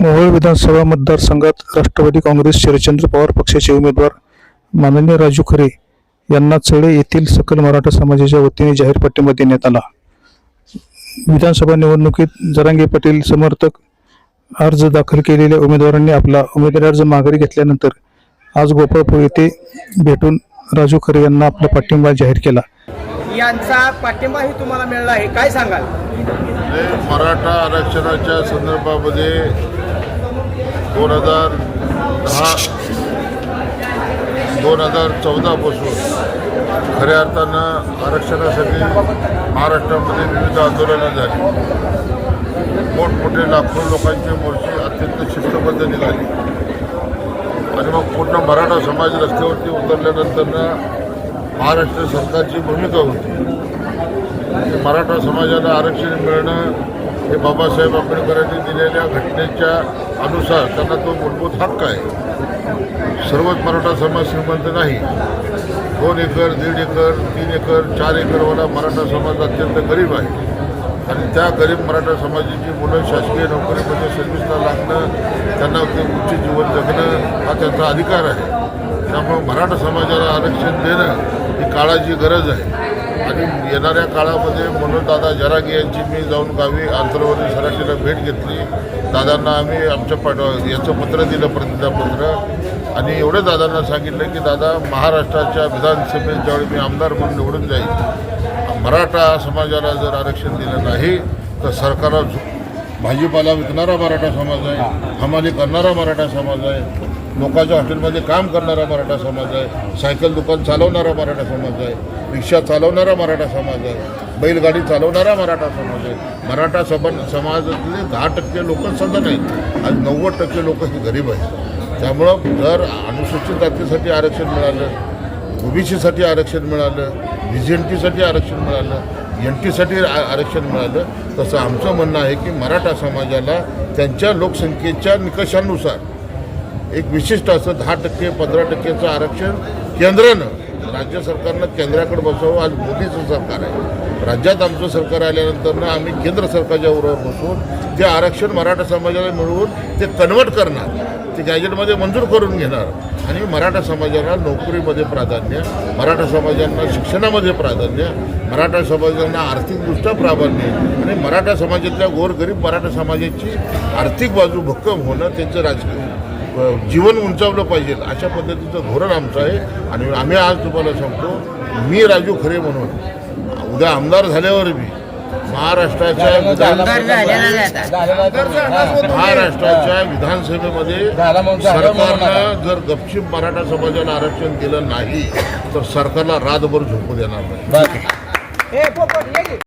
मोहोळ विधानसभा मतदारसंघात राष्ट्रवादी काँग्रेस शरदचंद्र पवार पक्षाचे उमेदवार माननीय राजू खरे यांना चळे येथील सकल मराठा समाजाच्या वतीने जाहीर पाठिंबा देण्यात आला. विधानसभा निवडणुकीत जरांगे पाटील समर्थक अर्ज दाखल केलेल्या उमेदवारांनी आपला उमेदवारी अर्ज माघारी घेतल्यानंतर आज गोपाळपूर येथे भेटून राजू खरे यांना आपला पाठिंबा जाहीर केला. यांचा पाठिंबाही तुम्हाला मिळाला आहे. काय सांगाल? मराठा आरक्षणाच्या संदर्भामध्ये दोन हजार दहा दोन हजार चौदापासून खऱ्या अर्थानं आरक्षणासाठी महाराष्ट्रामध्ये विविध आंदोलनं झाली. मोठमोठे लाखो लोकांची मोर्चे अत्यंत शिस्तबद्ध निघाले आणि मग पूर्ण मराठा समाज रस्त्यावरती उतरल्यानंतर महाराष्ट्र सरकारची भूमिका होती. मराठा समाजाला आरक्षण मिळणं हे बाबासाहेब आंबेडकरांनी दिलेल्या घटनेच्या अनुसार त्यांना तो मूलभूत हक्क आहे. सर्वच मराठा समाज श्रीमंत नाही. दोन एकर दीड एकर तीन एकर चार एकरवाला मराठा समाज अत्यंत गरीब आहे. आणि त्या गरीब मराठा समाजाची मुलं शासकीय नोकरीमध्ये सर्व्हिसला लागणं त्यांना ते उच्च जीवन जगणं हा त्यांचा अधिकार आहे. त्यामुळं मराठा समाजाला आरक्षण देणं ही काळाची गरज आहे. आणि येणाऱ्या काळामध्ये म्हणून दादा जरागी यांची मी जाऊन गावी आंतरवादी सराठीला भेट घेतली. दादांना आम्ही आमच्या पाठ याचं पत्र दिलं प्रतिज्ञापत्र. आणि एवढं दादांना सांगितलं की दादा महाराष्ट्राच्या विधानसभेत ज्यावेळी मी आमदार म्हणून निवडून जाईल मराठा समाजाला जर आरक्षण दिलं नाही तर सरकारला भाजीपाला विकणारा मराठा समाज आहे हमाली करणारा मराठा समाज आहे लोकांच्या हॉटेलमध्ये काम करणारा मराठा समाज आहे. सायकल दुकान चालवणारा मराठा समाज आहे. रिक्षा चालवणारा मराठा समाज आहे. बैलगाडी चालवणारा मराठा समाज आहे. मराठा सभा समाजातले दहा टक्के लोक सदन आहेत. आणि नव्वद टक्के लोक ही गरीब आहेत. त्यामुळं जर अनुसूचित जातीसाठी आरक्षण मिळालं ओबीसीसाठी आरक्षण मिळालं व्हिजेंटीसाठी एन टीसाठी आरक्षण मिळालं एन टीसाठी आरक्षण मिळालं तसं आमचं म्हणणं आहे की मराठा समाजाला त्यांच्या लोकसंख्येच्या निकषानुसार एक विशिष्ट असं दहा टक्के पंधरा टक्क्याचं आरक्षण केंद्रानं राज्य सरकारनं केंद्राकडे बसवावं आज मोदीचं सरकार आहे. राज्यात आमचं सरकार आल्यानंतरनं आम्ही केंद्र सरकारच्या उरावर बसून ते आरक्षण मराठा समाजाला मिळवून ते कन्वर्ट करणार ते गॅजेटमध्ये मंजूर करून घेणार आणि मराठा समाजाला नोकरीमध्ये प्राधान्य मराठा समाजांना शिक्षणामध्ये प्राधान्य मराठा समाजांना आर्थिकदृष्ट्या प्राधान्य आणि मराठा समाजातल्या गोरगरीब मराठा समाजाची आर्थिक बाजू भक्कम होणं त्यांचं राजकीय जीवन उंचावलं पाहिजे. अशा पद्धतीचं धोरण आमचं आहे. आणि आम्ही आज तुम्हाला सांगतो मी राजू खरे म्हणून. उद्या आमदार झाल्यावर बी महाराष्ट्राच्या महाराष्ट्राच्या विधानसभेमध्ये सरकारनं जर गपशीप मराठा समाजाला आरक्षण दिलं नाही तर सरकारला रातभर झोपू देणार नाही.